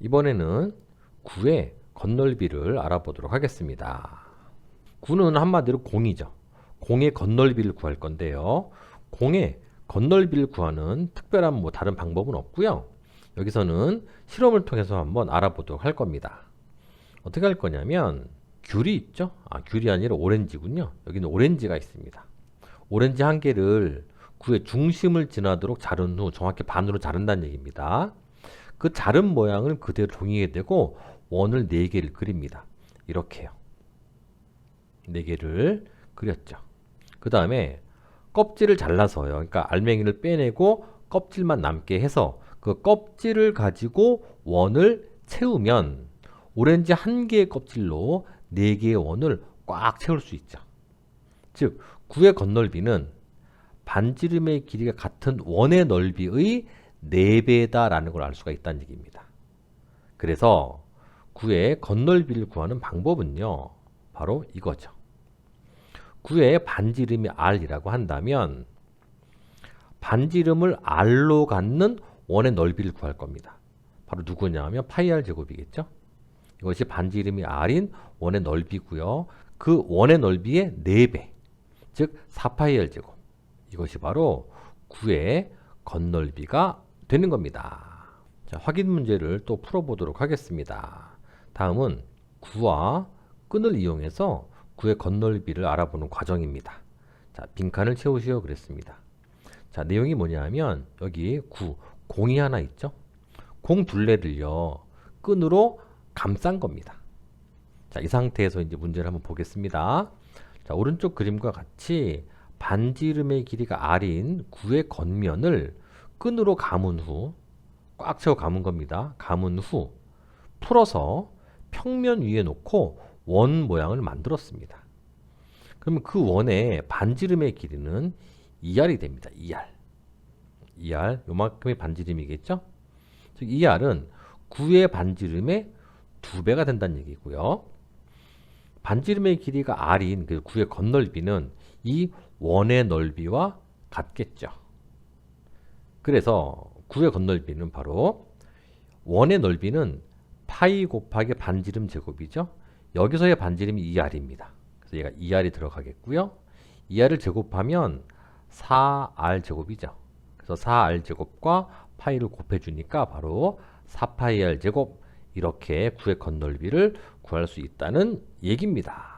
이번에는 구의 건널비를 알아보도록 하겠습니다. 구는 한마디로 공이죠. 공의 건널비를 구할 건데요. 공의 건널비를 구하는 특별한 뭐 다른 방법은 없고요. 여기서는 실험을 통해서 한번 알아보도록 할 겁니다. 어떻게 할 거냐면 귤이 있죠? 아, 귤이 아니라 오렌지군요. 여기는 오렌지가 있습니다. 오렌지 한 개를 구의 중심을 지나도록 자른 후 정확히 반으로 자른다는 얘기입니다. 그 자른 모양을 그대로 종이에 대고 원을 4개를 그립니다. 이렇게요. 4개를 그렸죠. 그 다음에 껍질을 잘라서요. 그러니까 알맹이를 빼내고 껍질만 남게 해서 그 껍질을 가지고 원을 채우면 오렌지 한 개의 껍질로 4개의 원을 꽉 채울 수 있죠. 즉, 구의 건널비는 반지름의 길이가 같은 원의 넓이의 4배다라는 걸 알 수가 있다는 얘기입니다. 그래서 구의 건널비를 구하는 방법은요. 바로 이거죠. 구의 반지름이 r이라고 한다면 반지름을 r로 갖는 원의 넓이를 구할 겁니다. 바로 누구냐면 파이 r 제곱이겠죠. 이것이 반지름이 r인 원의 넓이고요. 그 원의 넓이의 4배, 즉 4파이 r 제곱. 이것이 바로 구의 건널비가 되는 겁니다. 자, 확인 문제를 또 풀어보도록 하겠습니다. 다음은 구와 끈을 이용해서 구의 건널비를 알아보는 과정입니다. 자, 빈칸을 채우시오 그랬습니다. 자, 내용이 뭐냐면 여기 구, 공이 하나 있죠? 공 둘레를요, 끈으로 감싼 겁니다. 자, 이 상태에서 이제 문제를 한번 보겠습니다. 자, 오른쪽 그림과 같이 반지름의 길이가 r인 구의 겉면을 끈으로 감은 후 꽉 채워 감은 겁니다. 감은 후 풀어서 평면 위에 놓고 원 모양을 만들었습니다. 그러면 그 원의 반지름의 길이는 2r이 됩니다. 2r. 2r 요만큼의 반지름이겠죠? 즉 2r은 9의 반지름의 2배가 된다는 얘기고요. 반지름의 길이가 r인 그 9의 건널비는 이 원의 넓이와 같겠죠. 그래서 구의 건널비는 바로 원의 넓이는 파이 곱하기 반지름 제곱이죠. 여기서의 반지름이 2r입니다. 그래서 얘가 2r이 들어가겠고요. 2r을 제곱하면 4r 제곱이죠. 그래서 4r 제곱과 파이를 곱해주니까 바로 4파이 r 제곱 이렇게 구의 건널비를 구할 수 있다는 얘기입니다.